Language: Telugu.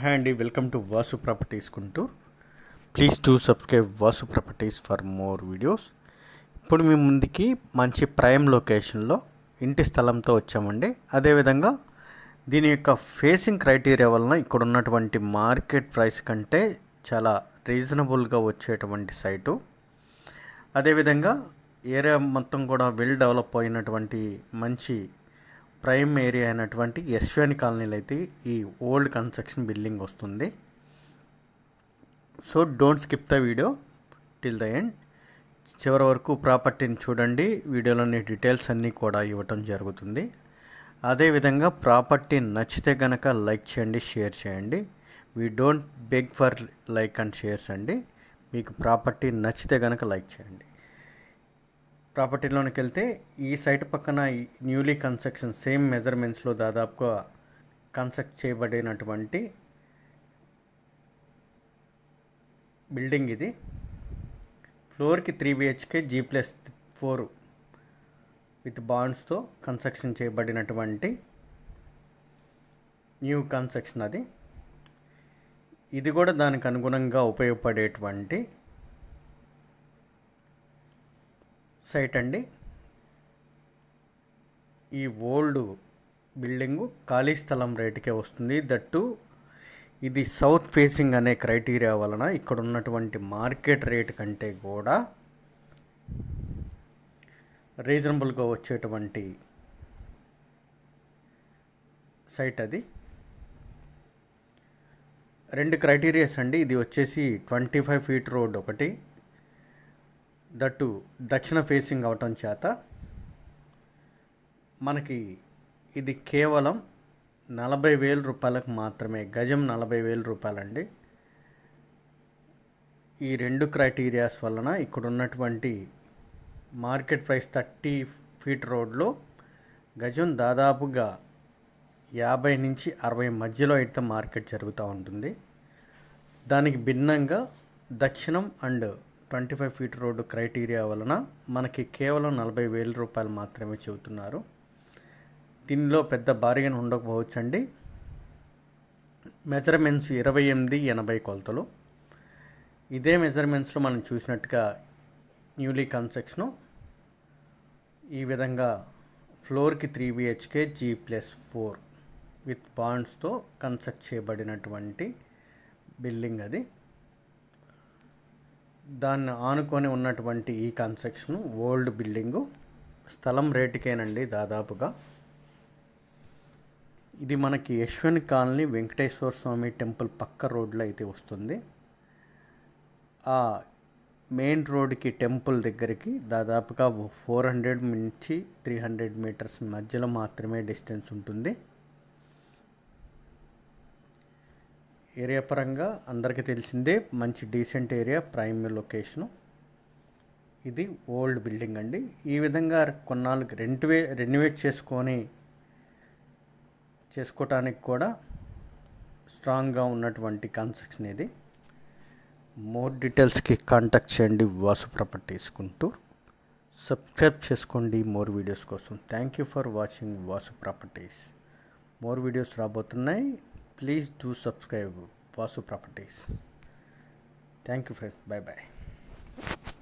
హాయ్ అండి welcome to Vasu properties కుంటూ please do subscribe Vasu properties for more videos ఇప్పుడు మీ ముందుకి మంచి ప్రైమ్ లొకేషన్లో ఇంటి స్థలంతో వచ్చామండి. అదేవిధంగా దీని యొక్క ఫేసింగ్ క్రైటీరియా వలన ఇక్కడ ఉన్నటువంటి మార్కెట్ ప్రైస్ కంటే చాలా రీజనబుల్గా వచ్చేటువంటి సైటు అదేవిధంగా ఏరియా మొత్తం కూడా వెల్ డెవలప్ అయినటువంటి మంచి ప్రైమ్ ఏరియా అయినటువంటి యశ్వాని కాలనీలో అయితే ఈ ఓల్డ్ కన్స్ట్రక్షన్ బిల్డింగ్ వస్తుంది. So don't skip the video till the end. చివరి వరకు ప్రాపర్టీని చూడండి. వీడియోలోని డీటెయిల్స్ అన్నీ కూడా ఇవ్వటం జరుగుతుంది. అదేవిధంగా ప్రాపర్టీ నచ్చితే కనుక లైక్ చేయండి షేర్ చేయండి. We don't beg for like and shares అండి. మీకు ప్రాపర్టీ నచ్చితే కనుక లైక్ చేయండి. ప్రాపర్టీలోనికి వెళ్తే ఈ సైట్ పక్కన న్యూలీ కన్స్ట్రక్షన్ సేమ్ మెజర్మెంట్స్లో దాదాపుగా కన్స్ట్రక్ట్ చేయబడినటువంటి బిల్డింగ్ ఇది. ఫ్లోర్కి three BHK G plus four with బాండ్స్తో construction చేయబడినటువంటి న్యూ కన్స్ట్రక్షన్ అది. ఇది కూడా దానికి అనుగుణంగా ఉపయోగపడేటువంటి సైట్ అండి. ఈ ఓల్డ్ బిల్డింగు ఖాళీ స్థలం రేటుకే వస్తుంది. దట్టు ఇది సౌత్ ఫేసింగ్ అనే క్రైటీరియా వలన ఇక్కడ ఉన్నటువంటి మార్కెట్ రేట్ కంటే కూడా రీజనబుల్గా వచ్చేటువంటి సైట్ అది. రెండు క్రైటీరియాస్ అండి. ఇది వచ్చేసి ట్వంటీ ఫైవ్ ఫీట్ రోడ్ ఒకటి. దట్టు దక్షిణ ఫేసింగ్ అవటం చేత మనకి ఇది కేవలం నలభై వేల రూపాయలకు మాత్రమే గజం నలభై వేల రూపాయలండి. ఈ రెండు క్రైటీరియాస్ వలన ఇక్కడ ఉన్నటువంటి మార్కెట్ ప్రైస్ థర్టీ ఫీట్ రోడ్లో గజం దాదాపుగా యాభై నుంచి అరవై మధ్యలో అయితే మార్కెట్ జరుగుతూ ఉంటుంది. దానికి భిన్నంగా దక్షిణం and twenty five feet road criteria వలన మనకి కేవలం నలభై వేల రూపాయలు మాత్రమే చెబుతున్నారు. దీనిలో పెద్ద భారీగా ఉండకపోవచ్చండి. మెజర్మెంట్స్ ఇరవై ఎనిమిది ఎనభై కొలతలు. ఇదే మెజర్మెంట్స్లో మనం చూసినట్టుగా న్యూలీ కన్స్ట్రక్షను ఈ విధంగా ఫ్లోర్కి three BHK G plus four with బాండ్స్తో construct చేయబడినటువంటి బిల్డింగ్ అది. దాన్ని ఆనుకొని ఉన్నటువంటి ఈ కన్స్ట్రక్షన్ ఓల్డ్ బిల్డింగు. స్థలం రేటుకేనండి దాదాపుగా. ఇది మనకి యశ్వన్ కాలనీ వెంకటేశ్వర స్వామి టెంపుల్ పక్క రోడ్లో అయితే వస్తుంది. ఆ మెయిన్ రోడ్కి టెంపుల్ దగ్గరికి దాదాపుగా ఫోర్ హండ్రెడ్ నుంచి త్రీ హండ్రెడ్ మీటర్స్ మధ్యలో మాత్రమే డిస్టెన్స్ ఉంటుంది. ఏరియా పరంగా అందరికీ తెలిసిందే మంచి డీసెంట్ ఏరియా ప్రైమ్ లొకేషను. ఇది ఓల్డ్ బిల్డింగ్ అండి. ఈ విధంగా కొన్నాళ్ళకి రెంటివే రెన్యువేట్ చేసుకొని చేసుకోవటానికి కూడా స్ట్రాంగ్గా ఉన్నటువంటి కన్స్ట్రక్షన్ ఇది. మోర్ డీటెయిల్స్కి కాంటాక్ట్ చేయండి వాసు ప్రాపర్టీస్ గుంటూరు. సబ్స్క్రైబ్ చేసుకోండి మోర్ వీడియోస్ కోసం. Thank you for watching Vasu properties. More videos రాబోతున్నాయి. please do subscribe Vasu Properties. Thank you friends. Bye bye.